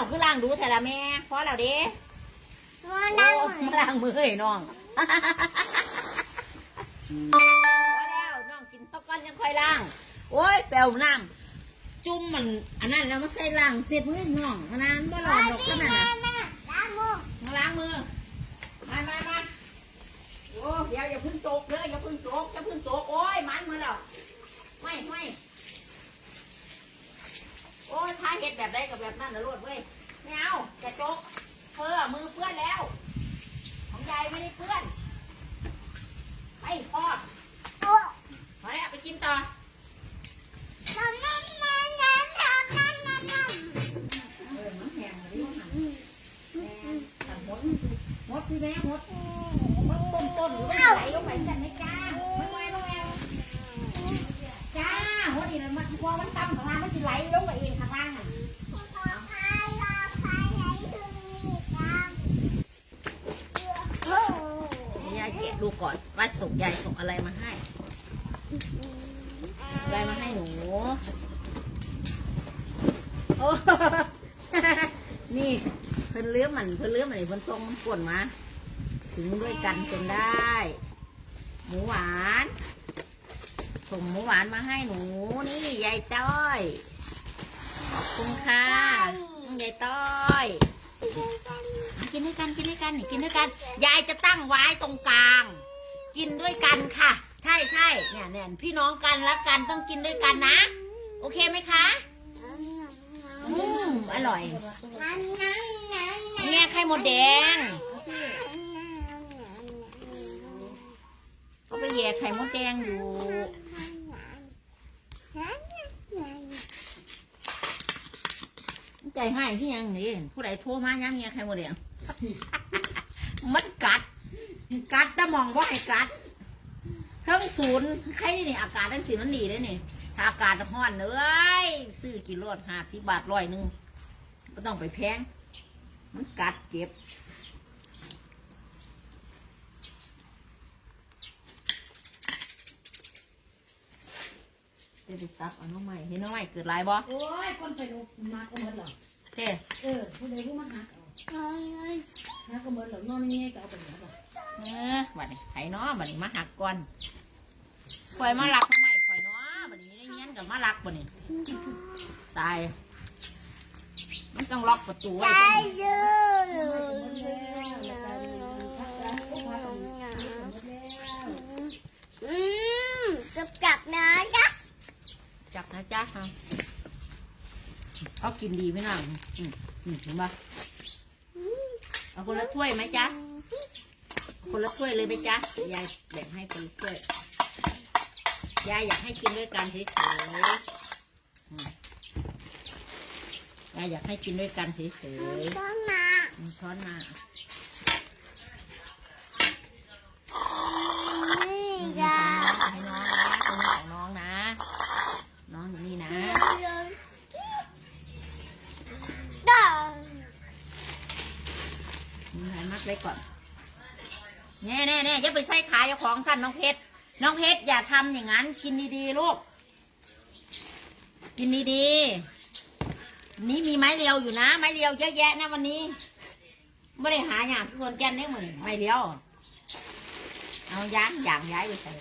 าวคือล้างดูแต่ละแม่พอแล้วเด้มาโอ้ดังมาล้างมือให้น้องพอแล้วน้องกินข้าวก้อนยังค่อยล้าง โอ้ยแปลวน้ำจุ่มมันอันนั้นแล้วมาใส่ล้างเสร็จมือน้องมานานบ่หลอดดอกขนาดนั้นดังมือมาล้างมือมามามาโอ้เดี๋ยวอย่าเพึ่งตกเลยอย่าเพึ่งตกอย่าเพึ่งตกโอ้ยมันมือแล้วไม่ไม่ แบบได้กับแบบนั้นนะลูกเว้ยไม่เอาจะโจ๊กเธอมือเพื่อนแล้ว ของยายไม่ได้เพื่อนไปพ่อพอแล้ไปกินต่อมดพี่แม่มดมดต้นต้นหรือว่าไหลลงไปกันไหมจ้าไม่ไหวลงแล้วจ้าหัวดีนะมันพอมันตั้มของมันมันจะไหลลงไป กะดูก่อนว่าส่งยายส่งอะไรมาให้อะไรมาให้หนูโอ้นี่เพิ่นเลื้อมันเพิ่นเลื้อมันไอ้เพิ่นส่งมันป่วนมาถึงด้วยกันจนได้ หมูหวานส่งหมูหวานมาให้หนู นี่ยายต้อยขอบคุณค่ะยายต้อยมากินด้วยกันกินด้วยกันนี่กินด้วยกัน ยายจะตั้งไว้ตรงกลาง กินด้วยกันค่ะ ใช่ใช่เนี่ยเนี่ยพี่น้องกันรักกันต้องกินด้วยกันนะ โอเคไหมคะ อืมอร่อยเนี่ยไข่หมดแดงเขาไปแย่ไข่มดแดงอยู่ใจให้ที่ยังนี่ผู้ใดโทรมาย้ำเงี้ยใครหมดเลยมันกัด มองว่าให้กัดเทั้งศูนย์ใครนี่นี่อากาศทั้งสีมันดีเลยนี่ถ้าอากาศร้อนเอ้ยซื้อกิโลห้าสิบบาทร้อยหนึ่งก็ต้องไปแพง มันกัดเจ็บเดี๋ยวไปซับเอาน้องใหม่เห็นน้องใหม่เกิดหลายบ่โอ้ย คนไปดูมาก็หมดหรอเท่เออผู้ใดผู้มาหักเอาหักก็หมดหรอนอนนี่ก็เอาไปหมดหรอเออ บัดนี้ไผเนาะบัดนี้มาหักก่อนข่อยมาลักทำไมข่อยเนาะบัดนี้ได้เงี้ยนกับมาลักบัดนี้ตาย มันต้องล็อกประตูไว้ใจตรงนี้เยอะอืมกับกับนะจ๊ะจับนะจ๊ะฮะเขากินดีไหมน่ะอืมอืมเห็นปะเอาคนละถ้วยไหมจ๊ะ คนละถ้วยเลยไหมจ๊ะยายแบ่งให้คนละถ้วยยายอยากให้กินด้วยกันเฉยๆอืมยายอยากให้กินด้วยกันเฉยๆต้องมามีช้อนมานี่ให้จ้ะน้องนะตรงนี้ของน้องนะ น้องอยู่นี่นะดอมีใครมัดไว้ก่อน แน่แน่แน่อย่าไปใส่ขายเจ้าของสั้นน้องเพชรน้องเพชรอย่าทำอย่างนั้น กินดีๆลูก กินดีๆ นี่มีไม้เรียวอยู่นะ ไม้เรียวเยอะแยะนะวันนี้ไม่ได้หาอย่างทุกคนแก่นได้เหมือนไม้เรียว เอายางอย่างย้ายไปใส่